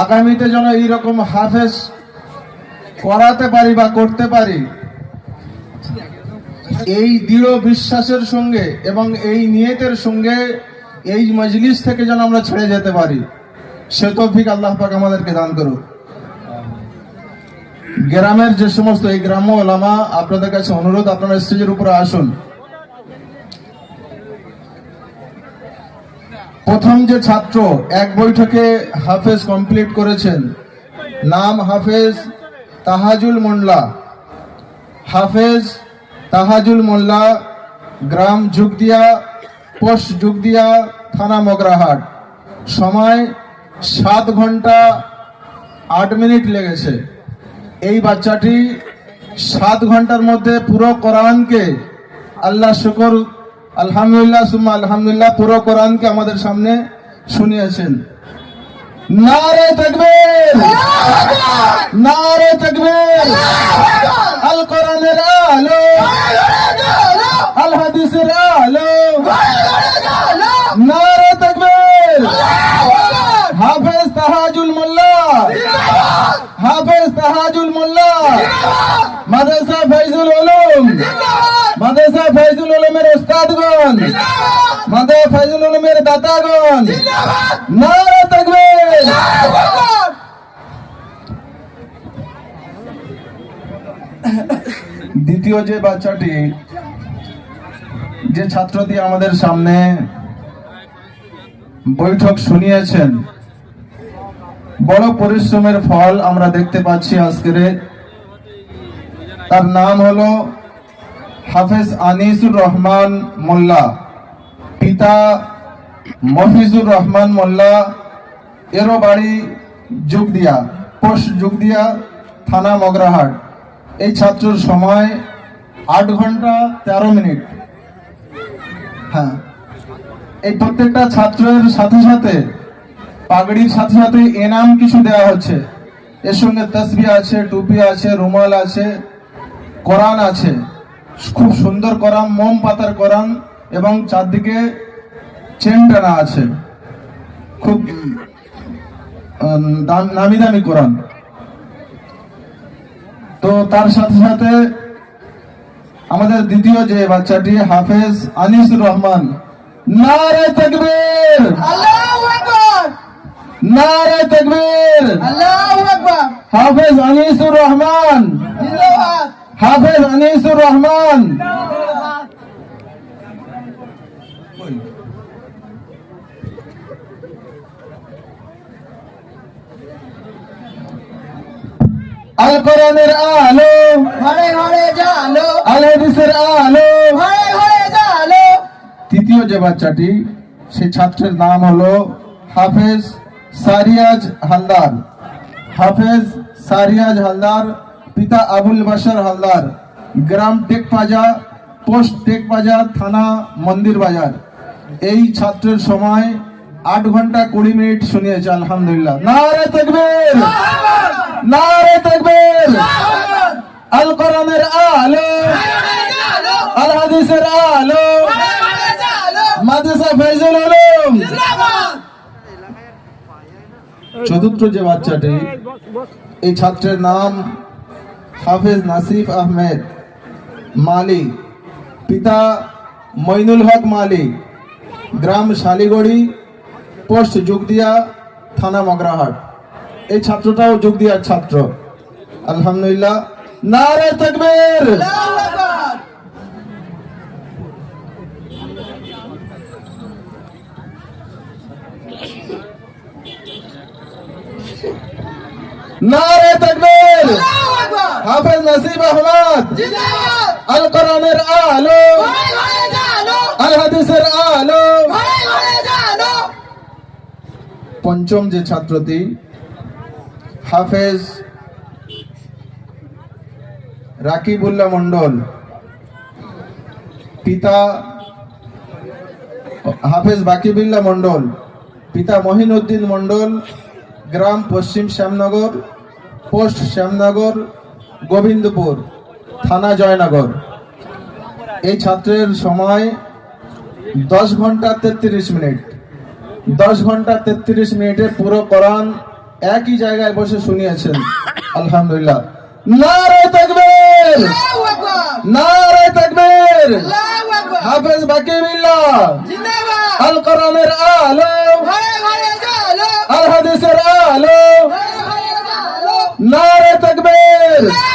আগামীতে যেন এইরকম হাফেজ করাতে পারি বা করতে পারি, এই দৃঢ় বিশ্বাসের সঙ্গে এবং এই নিয়তের সঙ্গে এই মজলিস থেকে যেন আমরা ছেড়ে যেতে পারি, সে তৌফিক আল্লাহ পাক আমাদেরকে দান করুক। গ্রামের যে সমস্ত এই গ্রাম্য ওলামা, আপনাদের কাছে অনুরোধ, আপনারা স্টেজের উপরে আসুন। প্রথম যে ছাত্র এক বৈঠকে হাফেজ কমপ্লিট করেছেন, নাম হাফেজ তাহাজুল মোল্লা। হাফেজ তাহাজুল মোল্লা, গ্রাম যুগদিয়া, পোস্ট যুগদিয়া, থানা মগরাহাট। সময় সাত ঘণ্টা আট মিনিট লেগেছে। এই বাচ্চাটি সাত ঘণ্টার মধ্যে পুরো কোরআনকে আল্লাহ শুকর আলহামদুলিল্লাহ, সুম্মা আলহামদুলিল্লাহ, পুরো কোরআনকে আমাদের সামনে শুনিয়েছেন। নারে তকবীর! নারে তকবীর! আল কোরআনের আলো! আল হাদিসের আলো! নারে তকবীর! হাফেজ তাহাজুল মোল্লা! হাফেজ তাহাজুল মোল্লা! মাদ্রাসা ফৈজুল উলুম! মাদ্রাসা ফাইজুল উলুমের উস্তাদগণ মাদ্রাসা ফাইজুল উলুমের দাতাগণ নারে তাকবীর দ্বিতীয় যে বাচ্চাটি যে ছাত্রটি আমাদের সামনে বৈঠক শুনিয়েছেন বড় পরিশ্রমের ফল আমরা দেখতে পাচ্ছি আজকের তার নাম হলো হাফেজ আনিসুর রহমান মোল্লা, পিতা মফিজুর রহমান মোল্লা, এরও বাড়ি যুগদিয়া, পোস্ট যুগদিয়া, থানা মগরাহাট। এই ছাত্রর সময় আট ঘণ্টা তেরো মিনিট। হ্যাঁ এই প্রত্যেকটা ছাত্রের সাথে সাথে, পাগড়ির সাথে সাথে এনাম কিছু দেওয়া হচ্ছে। এর সঙ্গে তসবি আছে, টুপি আছে, রুমাল আছে, কোরআন আছে। খুব সুন্দর কোরআন মোম পাতার কোরআন এবং চারদিকে চেন টানা আছে। খুব নামি দামি কোরআন। তো তার সাথে সাথে আমাদের দ্বিতীয় যে বাচ্চাটি হাফেজ আনিসুর রহমান নারে তকবীর! আল্লাহু আকবার! নারে তকবীর! আল্লাহু আকবার! হাফেজ আনিসুর রহমান! জিন্দাবাদ! হাফেজ আনিসুর রহমান। আল কোরআনের আলো। ঘরে ঘরে জালো। আল হাদিসের আলো। ঘরে ঘরে জালো। তৃতীয় যে বাচ্চাটি সেই ছাত্রের নাম হলো হাফেজ সারিয়াজ হালদার। হাফেজ সারিয়াজ হালদার পিতা আবুল বাশার হালদার, গ্রাম টেকপাজা পোস্ট টেকপাজা থানা মন্দির বাজার। এই ছাত্রের সময় আট ঘণ্টা কুড়ি মিনিট শুনিয়েছে, আলহামদুলিল্লাহ। নারে তকবীর! নারে তকবীর! আল কোরআনের আলো! আল হাদিসের আলো! মাদ্রাসা ফৈজুল উলুম! চতুর্থ যে বাচ্চাটি, এই ছাত্রের নাম হাফেজ নাসিফ আহমেদ, মালি, পিতা মইনুল হক মালি, গ্রাম শালিগড়ি, পোস্ট যুগদিয়া থানা মগরাহাট। এই ছাত্রটাও যুগদিয়ার ছাত্র। আলহামদুলিল্লাহ। নারে তকবীর! নারে তকবীর! হাফেজ নাসিব আহমদ। আল। কোরআনের আলো। আল হাদিসের আলো পঞ্চম যে ছাত্রটি হাফেজ রাকিবুল্লাহ মন্ডল পিতা হাফেজ বাকিবুল্লাহ মন্ডল পিতা মহিনুদ্দিন মন্ডল গ্রাম পশ্চিম শ্যামনগর পোস্ট শ্যামনগর গোবিন্দপুর থানা জয়নগর। এই ছাত্রের সময় দশ ঘণ্টা তেত্রিশ মিনিট। দশ ঘণ্টা তেত্রিশ মিনিটে পুরো কোরআন একই জায়গায় বসে শুনিয়েছেন। আলহামদুলিল্লাহ। নারে তাকবীর! আল্লাহু তাকবীর! হাফেজ বাকিবিল্লাহ আল কোরআনের আলো! হাদিসের আলো! তাকবীর!